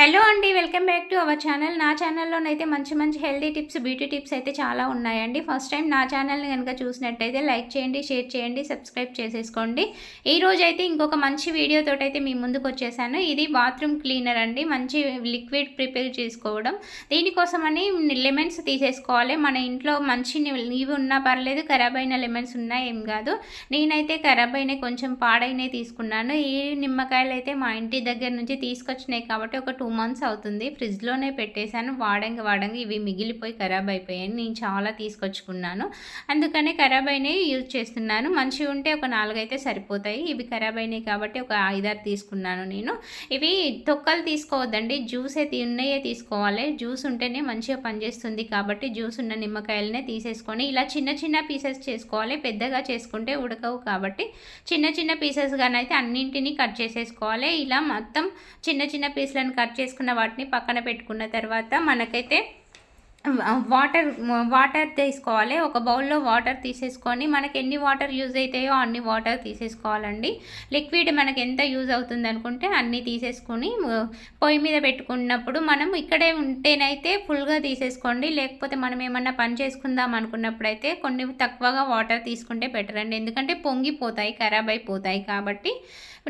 Hello అండి welcome back to our channel నా ఛానల్లోనైతే మంచి మంచి హెల్దీ టిప్స్ బ్యూటీ టిప్స్ అయితే చాలా ఉన్నాయండి. ఫస్ట్ టైం నా ఛానల్ని కనుక చూసినట్టయితే లైక్ చేయండి షేర్ చేయండి సబ్స్క్రైబ్ చేసేసుకోండి. ఈ రోజు అయితే ఇంకొక మంచి వీడియోతో అయితే మీ ముందుకు వచ్చేసాను. ఇది బాత్రూమ్ క్లీనర్ అండి. మంచి లిక్విడ్ ప్రిపేర్ చేసుకోవడం. దీనికోసమని లెమన్స్ తీసేసుకోవాలి. మన ఇంట్లో మంచి నీవి ఉన్నా పర్లేదు ఖరాబ్ అయిన లెమన్స్ ఉన్నా ఏం కాదు. నేనైతే ఖరాబ్ అయినాయి కొంచెం పాడైనవి తీసుకున్నాను. ఈ నిమ్మకాయలు అయితే మా ఇంటి దగ్గర నుంచి తీసుకొచ్చినాయి కాబట్టి ఒక టూ మంత్స్ అవుతుంది. ఫ్రిడ్జ్లోనే పెట్టేశాను. వాడంగా వాడంగా ఇవి మిగిలిపోయి ఖరాబ్ అయిపోయాయి నేను చాలా తీసుకొచ్చుకున్నాను. అందుకనే ఖరాబ్ అయినవి యూజ్ చేస్తున్నాను. మంచిగా ఉంటే ఒక నాలుగైతే సరిపోతాయి. ఇవి ఖరాబ్ అయినాయి కాబట్టి ఒక ఐదారు తీసుకున్నాను నేను. ఇవి తొక్కలు తీసుకోవద్దండి. జ్యూస్ అయితే ఉన్నాయే తీసుకోవాలి. జ్యూస్ ఉంటేనే మంచిగా పనిచేస్తుంది కాబట్టి జ్యూస్ ఉన్న నిమ్మకాయలనే తీసేసుకొని ఇలా చిన్న చిన్న పీసెస్ చేసుకోవాలి. పెద్దగా చేసుకుంటే ఉడకవు కాబట్టి చిన్న చిన్న పీసెస్గానైతే అన్నింటినీ కట్ చేసేసుకోవాలి. ఇలా మొత్తం చిన్న చిన్న పీసులను కట్ చేసుకున్న వాటిని పక్కన పెట్టుకున్న తర్వాత మనకైతే వాటర్ వాటర్ తీసుకోవాలి. ఒక బౌల్లో వాటర్ తీసేసుకొని మనకి ఎన్ని వాటర్ యూజ్ అవుతాయో అన్ని వాటర్ తీసేసుకోవాలండి. లిక్విడ్ మనకి ఎంత యూజ్ అవుతుంది అనుకుంటే అన్నీ తీసేసుకొని పొయ్యి మీద పెట్టుకున్నప్పుడు మనం ఇక్కడే ఉంటేనైతే ఫుల్గా తీసేసుకోండి. లేకపోతే మనం ఏమన్నా పని చేసుకుందాం అనుకున్నప్పుడైతే కొన్ని తక్కువగా వాటర్ తీసుకుంటే బెటర్ అండి ఎందుకంటే పొంగిపోతాయి ఖరాబ్ అయిపోతాయి కాబట్టి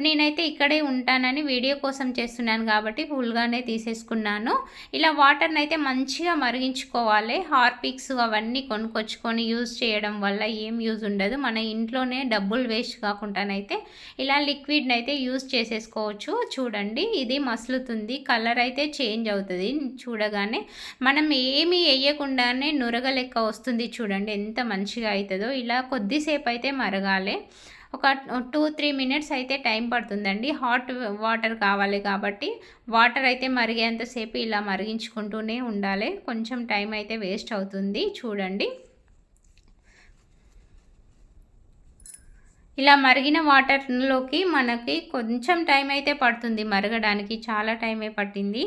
నేనైతే ఇక్కడే ఉంటానని వీడియో కోసం చేస్తున్నాను కాబట్టి ఫుల్గానే తీసేసుకున్నాను. ఇలా వాటర్ని అయితే మంచిగా మరిగించుకోవాలి. హార్పిక్స్ అవన్నీ కొనుక్కొచ్చుకొని యూజ్ చేయడం వల్ల ఏం యూజ్ ఉండదు. మన ఇంట్లోనే డబ్బులు వేస్ట్ కాకుండానైతే ఇలా లిక్విడ్ని అయితే యూజ్ చేసేసుకోవచ్చు. చూడండి ఇది మసులుతుంది. కలర్ అయితే చేంజ్ అవుతుంది. చూడగానే మనం ఏమీ వేయకుండానే నురగ లెక్క వస్తుంది చూడండి ఎంత మంచిగా అవుతుందో. ఇలా కొద్దిసేపు అయితే మరగాలి. ఒక టూ త్రీ మినిట్స్ అయితే టైం పడుతుందండి. హాట్ వాటర్ కావాలి కాబట్టి వాటర్ అయితే మరిగేంతసేపు ఇలా మరిగించుకుంటూనే ఉండాలి. కొంచెం టైం అయితే వేస్ట్ అవుతుంది. చూడండి. ఇలా మరిగిన వాటర్లోకి మనకి కొంచెం టైం అయితే పడుతుంది మరగడానికి చాలా టైమే పట్టింది.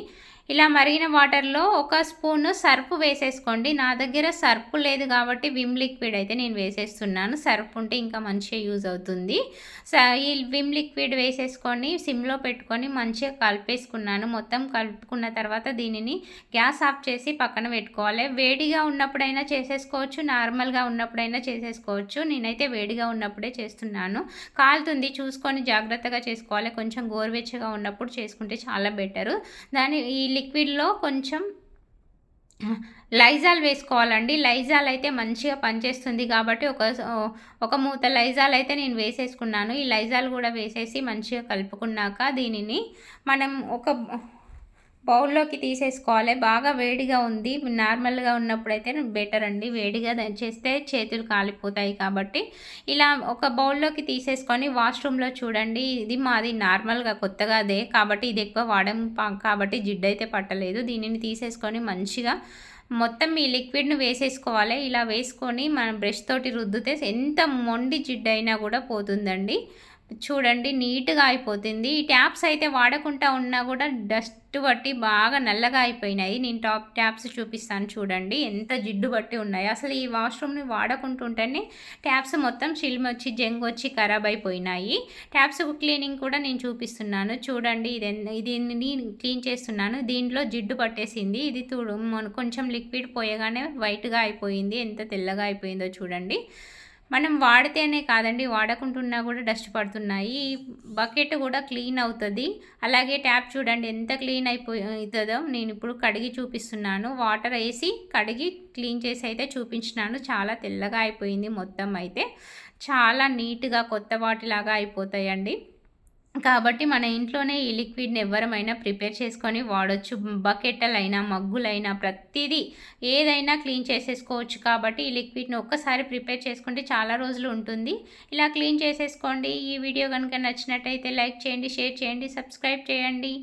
ఇలా మరిగిన వాటర్లో ఒక స్పూన్ సర్ఫ్ వేసేసుకోండి. నా దగ్గర సర్ఫ్ లేదు కాబట్టి విమ్ లిక్విడ్ అయితే నేను వేసేస్తున్నాను. సర్ఫ్ ఉంటే ఇంకా మంచిగా యూజ్ అవుతుంది. ఈ విమ్ లిక్విడ్ వేసేసుకొని సిమ్లో పెట్టుకొని మంచిగా కలిపేసుకున్నాను. మొత్తం కలుపుకున్న తర్వాత దీనిని గ్యాస్ ఆఫ్ చేసి పక్కన పెట్టుకోవాలి. వేడిగా ఉన్నప్పుడైనా చేసేసుకోవచ్చు నార్మల్గా ఉన్నప్పుడైనా చేసేసుకోవచ్చు. నేనైతే వేడిగా ఉన్నప్పుడే చేస్తున్నాను. కాలుతుంది. చూసుకొని జాగ్రత్తగా చేసుకోవాలి. కొంచెం గోరువెచ్చగా ఉన్నప్పుడు చేసుకుంటే చాలా బెటరు. దాని ఈ లిక్విడ్లో కొంచెం లైజాల్ వేసుకోవాలండి. లైజాల్ అయితే మంచిగా పనిచేస్తుంది కాబట్టి ఒక ఒక మూత లైజాల్ అయితే నేను వేసేసుకున్నాను. ఈ లైజాల్ కూడా వేసేసి మంచిగా కలుపుకున్నాక దీనిని మనం ఒక బౌల్లోకి తీసేసుకోవాలి. బాగా వేడిగా ఉంది. నార్మల్గా ఉన్నప్పుడైతే బెటర్ అండి. వేడిగా చేస్తే చేతులు కాలిపోతాయి కాబట్టి. ఇలా ఒక బౌల్లోకి తీసేసుకొని వాష్రూమ్లో చూడండి. ఇది మాది నార్మల్గా కొత్తగా అదే కాబట్టి ఇది ఎక్కువ వాడడం కాబట్టి జిడ్డు అయితే పట్టలేదు. దీనిని తీసేసుకొని మంచిగా మొత్తం ఈ లిక్విడ్ను వేసేసుకోవాలి. ఇలా వేసుకొని మనం బ్రష్ తోటి రుద్దితే ఎంత మొండి జిడ్డు అయినా కూడా పోతుందండి. చూడండి నీట్గా అయిపోతుంది. ఈ ట్యాప్స్ అయితే వాడకుండా ఉన్నా కూడా డస్ట్ బట్టి బాగా నల్లగా అయిపోయినాయి. నేను టాప్ ట్యాప్స్ చూపిస్తాను చూడండి ఎంత జిడ్డు బట్టి ఉన్నాయి. అసలు ఈ వాష్రూమ్ని వాడకుంటుంటేనే ట్యాప్స్ మొత్తం చిల్మ వచ్చి జంగ్ వచ్చి ఖరాబ్ అయిపోయినాయి. ట్యాప్స్ క్లీనింగ్ కూడా నేను చూపిస్తున్నాను. చూడండి ఇది ఇది నేను క్లీన్ చేస్తున్నాను. దీంట్లో జిడ్డు పట్టేసింది. ఇది కొంచెం లిక్విడ్ పోయగానే వైట్గా అయిపోయింది. ఎంత తెల్లగా అయిపోయిందో చూడండి. మనం వాడితేనే కాదండి వాడకుంటున్నా కూడా డస్ట్ పడుతున్నాయి. బకెట్ కూడా క్లీన్ అవుతుంది. అలాగే ట్యాప్ చూడండి ఎంత క్లీన్ అయిపోతుందో నేను ఇప్పుడు కడిగి చూపిస్తున్నాను. వాటర్ వేసి కడిగి క్లీన్ చేసి అయితే చూపించినాను. చాలా తెల్లగా అయిపోయింది మొత్తం అయితే. చాలా నీట్గా కొత్త వాటిలాగా అయిపోతాయండి. కాబట్టి మన ఇంట్లోనే ఈ లిక్విడ్ని ఎవరమైనా ప్రిపేర్ చేసుకొని వాడచ్చు. బకెట్లైనా మగ్గులైనా ప్రతిదీ ఏదైనా క్లీన్ చేసేసుకోవచ్చు. కాబట్టి ఈ లిక్విడ్ని ఒక్కసారి ప్రిపేర్ చేసుకుంటే చాలా రోజులు ఉంటుంది. ఇలా క్లీన్ చేసేసుకోండి. ఈ వీడియో కనుక నచ్చినట్టయితే లైక్ చేయండి షేర్ చేయండి సబ్స్క్రైబ్ చేయండి.